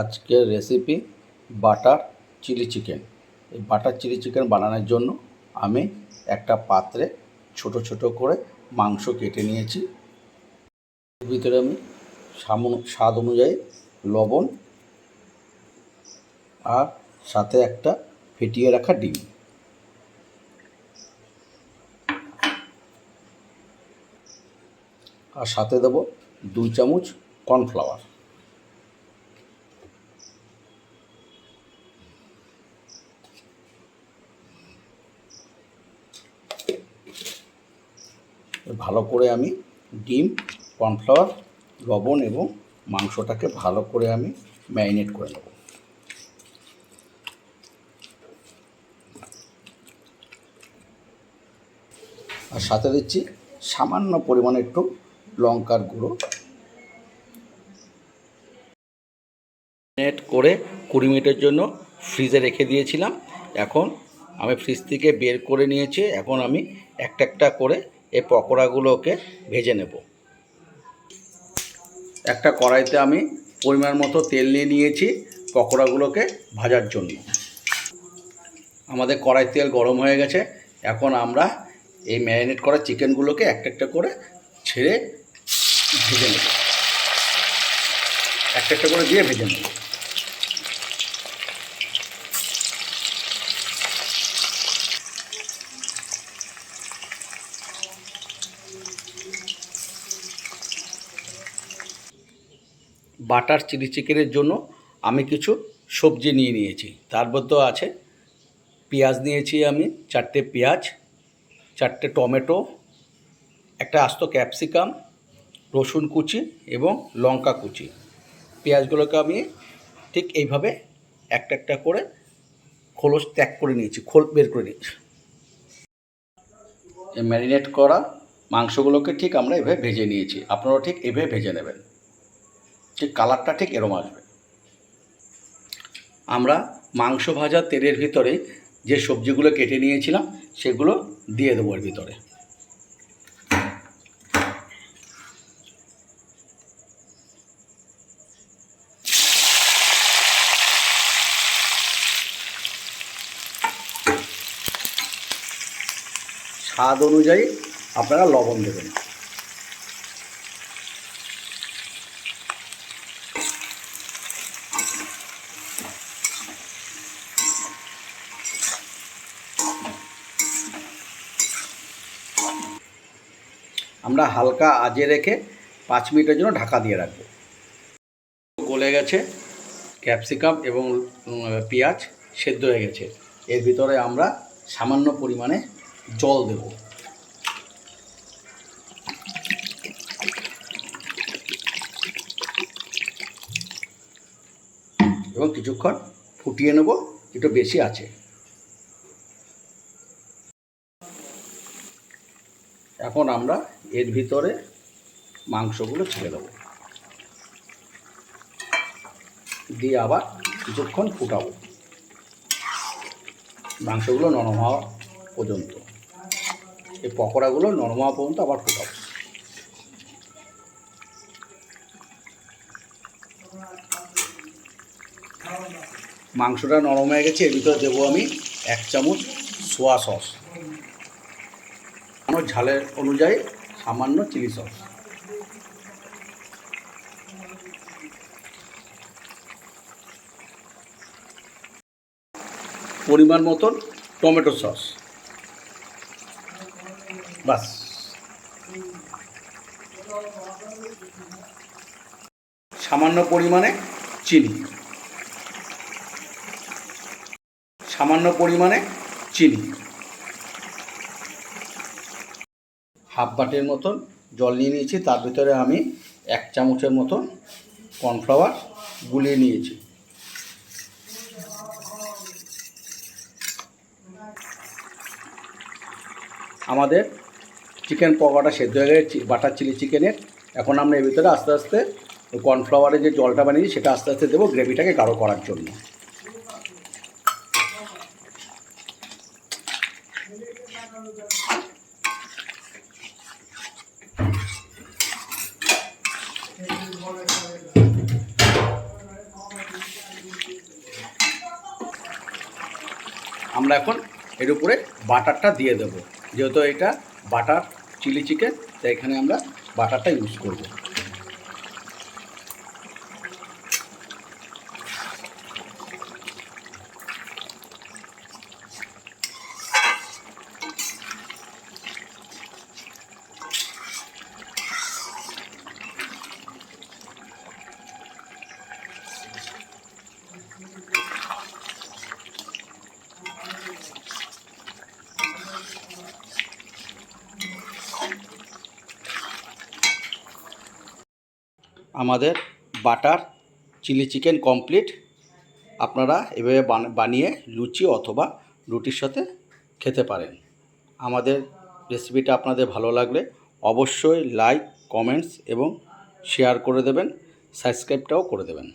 আজকের recipe butter chilli chicken এই butter chilli chicken বানানোর জন্য আমি একটা পাত্রে ছোট ছোট করে মাংস কেটে নিয়েছি। এর ভিতরে আমি স্বাদ অনুযায়ী লবণ আর সাথে একটা ফেটিয়ে রাখা ডিম। আর সাথে দেবো দুই চামচ কর্নফ্লাওয়ার ভালো করে আমি ডিম, কর্নফ্লাওয়ার, লবণ এবং মাংসটাকে ভালো করে আমি ম্যারিনেট করে নেব। আর সাথে দিচ্ছি সামান্য পরিমাণে একটু লঙ্কার গুঁড়ো। ম্যারিনেট করে কুড়ি মিনিটের জন্য ফ্রিজে রেখে দিয়েছিলাম। এখন আমি ফ্রিজ থেকে বের করে নিয়েছি। এখন আমি একটা একটা করে এই পকোড়াগুলোকে ভেজে নেব। একটা কড়াইতে আমি পরিমাণ মতো তেল নিয়ে নিয়েছি পকোড়াগুলোকে ভাজার জন্য। আমাদের কড়াই তেল গরম হয়ে গেছে। এখন আমরা এই ম্যারিনেট করা চিকেনগুলোকে একটা একটা করে ছেড়ে ভেজে নেব। একটা একটা করে দিয়ে ভেজে নেব। বাটার চিলি চিকেনের জন্য আমি কিছু সবজি নিয়ে নিয়েছি। তার মধ্যে আছে পেঁয়াজ নিয়েছি আমি, চারটে পেঁয়াজ, চারটে টমেটো, একটা আস্ত ক্যাপসিকাম, রসুন কুচি এবং লঙ্কা কুচি। পেঁয়াজগুলোকে আমি ঠিক এইভাবে একটা একটা করে খোলস ত্যাগ করে নিয়েছি, খোল বের করে নিয়েছি। ম্যারিনেট করা মাংসগুলোকে ঠিক আমরা এভাবে ভেজে নিয়েছি। আপনারাও ঠিক এভাবে ভেজে নেবেন। ঠিক কালারটা ঠিক এরম আসবে। আমরা মাংস ভাজা তেলের ভিতরে যে সবজিগুলো কেটে নিয়েছিলাম, সেগুলো দিয়ে দেবো এর ভিতরে। স্বাদ অনুযায়ী আপনারা লবণ দেবেন। আমরা হালকা আজে রেখে পাঁচ মিনিটের জন্য ঢাকা দিয়ে রাখব। গলে গেছে, ক্যাপসিকাম এবং পেঁয়াজ সেদ্ধ হয়ে গেছে। এর ভিতরে আমরা সামান্য পরিমাণে জল দেব। এবং কিছুক্ষণ ফুটিয়ে নেব একটু বেশি আছে। এখন আমরা এর ভিতরে মাংসগুলো ছেড়ে দেবো। দিয়ে আবার কিছুক্ষণ ফুটাবো। মাংসগুলো নরম হওয়া পর্যন্ত। এই পকোড়াগুলো নরম হওয়া পর্যন্ত আবার ফুটাবো। মাংসটা নরম হয়ে গেছে, এর ভিতরে দেবো আমি এক চামচ সোয়া সস। আমার ঝালের অনুযায়ী সামান্য চিলি সস। পরিমাণ মতন টমেটো সস। বাস। সামান্য পরিমাণে চিনি। সামান্য পরিমাণে চিনি। হাফ বাটির মতন জল নিয়ে নিয়েছি, তার ভিতরে আমি এক চামচের মতন কর্নফ্লাওয়ার গুলিয়ে নিয়েছি। আমাদের চিকেন পকোড়া সেদ্ধ হয়ে গেছে বাটার চিলি চিকেনের। এখন আমরা এর ভিতরে আস্তে আস্তে কর্নফ্লাওয়ারের যে জলটা বানিয়েছি, সেটা আস্তে আস্তে দেবো গ্রেভিটাকে গাঢ় করার জন্য। আমরা এখন এর উপরে বাটারটা দিয়ে দেবো। যেহেতু এটা বাটার, চিলি চিকেন, তাই এখানে আমরা বাটারটা ইউজ করব। আমাদের বাটার চিলি চিকেন কমপ্লিট। আপনারা এভাবে বান- বানিয়ে লুচি অথবা রুটির সাথে খেতে পারেন। আমাদের রেসিপিটা আপনাদের ভালো লাগলে অবশ্যই লাইক, কমেন্টস এবং শেয়ার করে দেবেন, সাবস্ক্রাইবটাও করে দেবেন।